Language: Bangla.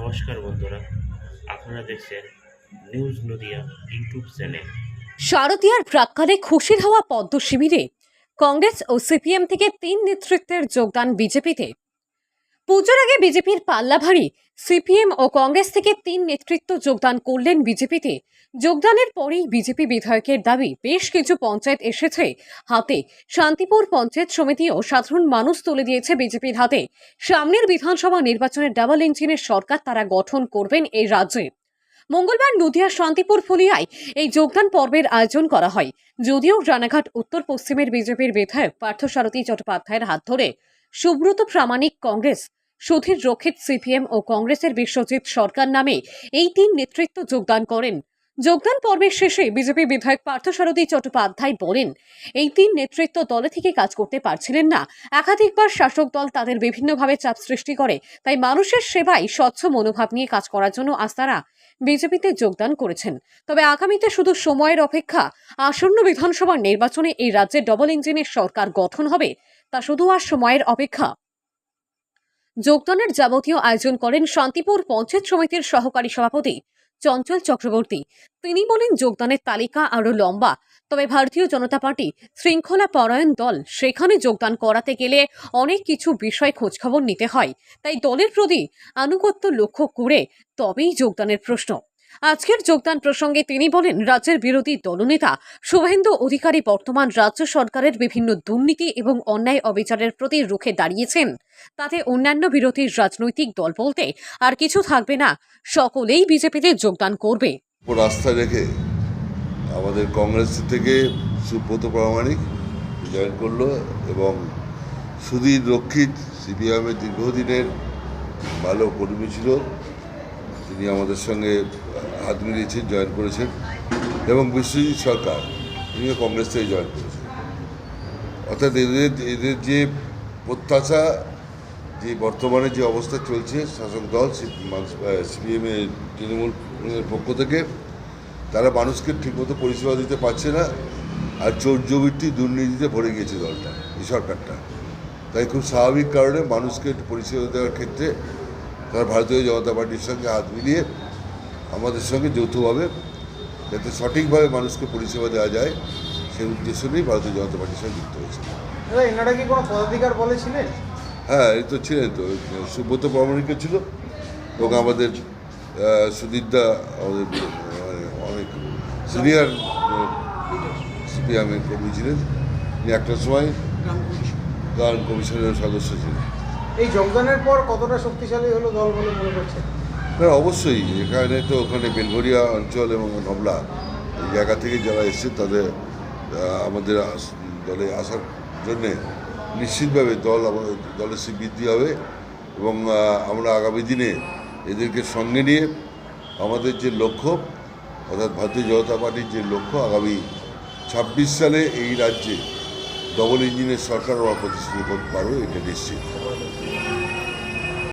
নমস্কার বন্ধুরা, আপনারা দেখছেন নিউজ নদিয়া ইউটিউব চ্যানেল। শারদীয়ার প্রাক্কালে খুশির হওয়া পদ্ম শিবিরে কংগ্রেস ও সিপিএম থেকে তিন নেতৃত্বের যোগদান বিজেপিতে। পুজোর আগে বিজেপির পাল্লা ভারী। সিপিএম ও কংগ্রেস থেকে তিন নেতৃত্ব যোগদান করলেন বিজেপিতে। যোগদানের পরেই বিজেপি বিধায়কের দাবি, বেশ কিছু পঞ্চায়েত এসেছে হাতে। শান্তিপুর পঞ্চায়েত সমিতি ও সাধারণ মানুষ তুলে দিয়েছে বিজেপির হাতে। সামনের বিধানসভা নির্বাচনের ডাবল ইঞ্জিনের সরকার তারা গঠন করবেন এই রাজ্যে। মঙ্গলবার নদিয়ার শান্তিপুর ফুলিয়ায় এই যোগদান পর্বের আয়োজন করা হয়। যদিও রানাঘাট উত্তর পশ্চিমের বিজেপির বিধায়ক পার্থসারথী চট্টোপাধ্যায়ের হাত ধরে সুব্রত প্রামাণিক কংগ্রেস সুধীর রক্ষিত সিপিএম ও কংগ্রেসের বিশ্বজিৎ সরকার নামে এই তিন নেতৃত্ব যোগদান করেন। যোগদান পর্বের শেষে বিজেপি বিধায়ক পার্থসারথী চট্টোপাধ্যায় বলেন, এই তিন নেতৃত্ব দলে থেকে কাজ করতে পারছিলেন না। একাধিকবার শাসক দল তাদের বিভিন্নভাবে চাপ সৃষ্টি করে, তাই মানুষের সেবায় স্বচ্ছ মনোভাব নিয়ে কাজ করার জন্য আজ তারা বিজেপিতে যোগদান করেছেন। তবে আগামীতে শুধু সময়ের অপেক্ষা আসন্ন বিধানসভা নির্বাচনে এই রাজ্যে ডবল ইঞ্জিনের সরকার গঠন হবে, তা শুধু আর সময়ের অপেক্ষা। যোগদানের যাবতীয় আয়োজন করেন শান্তিপুর পঞ্চায়েত সমিতির সহকারী সভাপতি চঞ্চল চক্রবর্তী। তিনি বলেন, যোগদানের তালিকা আরও লম্বা, তবে ভারতীয় জনতা পার্টি শৃঙ্খলা পরায়ণ দল, সেখানে যোগদান করাতে গেলে অনেক কিছু বিষয় খোঁজখবর নিতে হয়। তাই দলের প্রতি আনুগত্য লক্ষ্য করে তবেই যোগদানের প্রশ্ন। আজকের যোগদান প্রসঙ্গে তিনি বলেন, রাজ্যের বিরোধী দলনেতা শুভেন্দু অধিকারী বর্তমান রাজ্য সরকারের বিভিন্ন দুর্নীতি এবং অন্যায় অবিচারের প্রতি রুখে দাঁড়িয়েছেন। তাতে অন্যান্য বিরোধী রাজনৈতিক দল বলতে আর কিছু থাকবে না, সকলেই বিজেপিতে যোগদান করবে। আস্থা রেখে আমাদের কংগ্রেস থেকে সুব্রত প্রামাণিক জয়েন করল এবং সুধীর রক্ষিত সিপিএমের দীর্ঘদিনের ভালো কর্মী ছিল। তিনি আমাদের সঙ্গে হাত মিলিয়েছেন, জয়েন করেছেন এবং বিশ্বজিৎ সরকার, তিনিও কংগ্রেস থেকে জয়েন করেছেন। অর্থাৎ এদের এদের যে প্রত্যাশা, যে বর্তমানে যে অবস্থা চলছে শাসক দল সিপিএমের তৃণমূলের পক্ষ থেকে, তারা মানুষকে ঠিকমতো পরিষেবা দিতে পারছে না আর চোর জবিটি দুর্নীতিতে ভরে গিয়েছে দলটা, এই সরকারটা। তাই খুব স্বাভাবিক কারণে মানুষকে পরিষেবা দেওয়ার ক্ষেত্রে তারা ভারতীয় জনতা পার্টির সঙ্গে হাত মিলিয়ে আমাদের সঙ্গে যৌথভাবে যাতে সঠিকভাবে মানুষকে পরিষেবা দেওয়া যায় সেই উদ্দেশ্য নিয়েই ভারতীয় জনতা পার্টির সঙ্গে যুক্ত হয়েছে। এনারা কি কোনো পদাধিকার বলেছিলেন হ্যাঁ এই তো ছিলেন তো। সুব্রত প্রামাণিকও ছিল এবং আমাদের সুদীপদা আমাদের অনেক সিনিয়র সিপিএমের কর্মী ছিলেন। তিনি একটা সময় গান কমিশনের সদস্য ছিলেন। এই যোগদানের পর কতটা শক্তিশালী হলো দল বলে মনে করছেন? হ্যাঁ অবশ্যই। এখানে তো ওখানে বেলঘরিয়া অঞ্চল এবং নবলা, এই জায়গা থেকে যারা এসছে তাদের আমাদের দলে আসার জন্যে নিশ্চিতভাবে দল আমাদের দলের সে বৃদ্ধি হবে এবং আমরা আগামী দিনে এদেরকে সঙ্গে নিয়ে আমাদের যে লক্ষ্য, অর্থাৎ ভারতীয় জনতা পার্টির যে লক্ষ্য, আগামী ছাব্বিশ সালে এই রাজ্যে ডবল ইঞ্জিনের সরকার আমরা প্রতিষ্ঠিত করতে পারব, এটা নিশ্চিত।